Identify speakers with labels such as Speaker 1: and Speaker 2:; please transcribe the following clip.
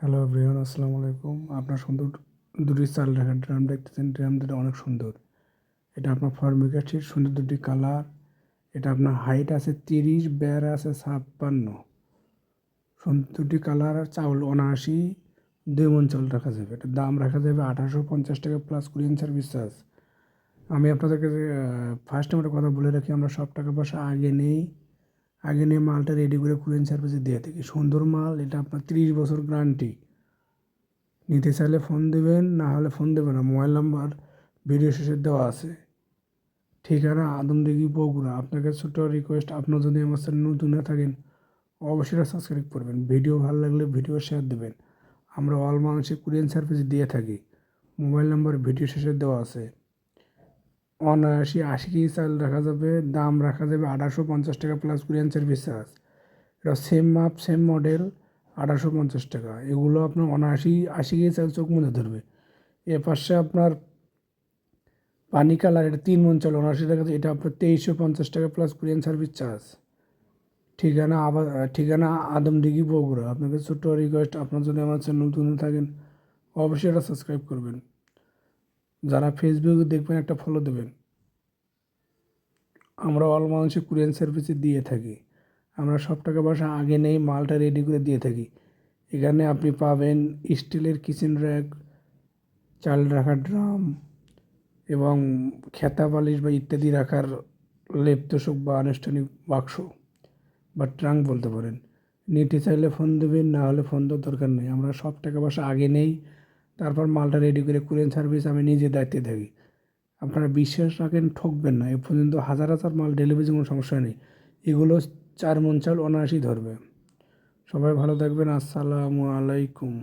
Speaker 1: Hello Brian আসসালামু আলাইকুম আপনার সুন্দর দুটি চাল রাখার ড্রাম দেখতেছেন ড্রাম দুটো অনেক সুন্দর এটা আপনার ফর্মিকাঠির সুন্দর দুটি কালার এটা আপনার হাইট আছে তিরিশ বের আছে ছাপ্পান্ন। সুন্দর দুটি কালার আর চাউল অনাশি দুই মন চাউল রাখা যাবে। এটার দাম রাখা যাবে আঠারোশো পঞ্চাশ টাকা প্লাস কুরিয়ান সার্ভিস চার্জ আমি আপনাদেরকে ফার্স্ট টাইম একটা কথা বলে রাখি, আমরা সব টাকা পয়সা আগে নেই। আগে নিয়ে মালটা রেডি করে কুরিয়ান সার্ভিসে দিয়ে থাকি। সুন্দর মাল, এটা আপনার তিরিশ বছর গ্যারান্টি নিতে চাইলে ফোন দেবেন, না হলে ফোন দেবেন না। মোবাইল নাম্বার ভিডিও শেষে দেওয়া আছে। ঠিকানা আদমদিঘি বগুড়া। আপনার কাছে ছোটো রিকোয়েস্ট আপনার যদি আমার চ্যানেল নতুন না থাকেন, অবশ্যই সাবস্ক্রাইব করবেন। ভিডিও ভালো লাগলে ভিডিও শেয়ার দেবেন। আমরা অল মানুষে কুরিয়ান সার্ভিস দিয়ে থাকি। মোবাইল নাম্বার ভিডিও শেষে দেওয়া আছে। অনায়াসি আশি কেজি চাল রাখা যাবে, দাম রাখা যাবে আঠারোশো পঞ্চাশ টাকা প্লাস কুরিয়ান সার্ভিস চার্জ এটা সেম মাপ সেম মডেল আঠারোশো পঞ্চাশ টাকা। এগুলো আপনার অনায়াসি আশি কেজি চাল চোখ মধ্যে ধরবে। এ পাশে আপনার পানি কালার, এটা তিন মন চাল, অনায়াসি টাকা এটা আপনার তেইশশো পঞ্চাশ টাকা প্লাস কুরিয়ান সার্ভিস চার্জ ঠিকানা আবার, ঠিকানা আদমডিগি বগুড়া। আপনাকে ছোট্ট রিকোয়েস্ট আপনার যদি আমার চ্যানেল নতুন থাকেন, অবশ্যই এটা সাবস্ক্রাইব করবেন। যারা ফেসবুকে দেখবেন একটা ফলো দেবেন। আমরা অল মানুষের কুরিয়ান সার্ভিসে দিয়ে থাকি। আমরা সব টাকা পয়সা আগে নেই, মালটা রেডি করে দিয়ে থাকি। এখানে আপনি পাবেন স্টিলের কিচেন র্যাক চাল রাখার ড্রাম এবং খেতা বালিশ বা ইত্যাদি রাখার লেপ তোষক বা আনুষ্ঠানিক বাক্স বা ট্রাঙ্ক বলতে পারেন। নিতে চাইলে ফোন দেবেন, না হলে ফোন দেওয়ার দরকার নেই। আমরা সব টাকা পয়সা আগে নেই তারপর মালটা রেডি করে কুরিয়ার সার্ভিস আমি নিজে দায়িত্বে থাকি। আপনারা বিশ্বাস রাখেন, ঠকবেন না। এ পর্যন্ত হাজার হাজার মাল ডেলিভারি কোনো সমস্যা নেই। এগুলো চার মন চাল অনায়াসই ধরবে। সবাই ভালো থাকবেন। আসসালামু আলাইকুম।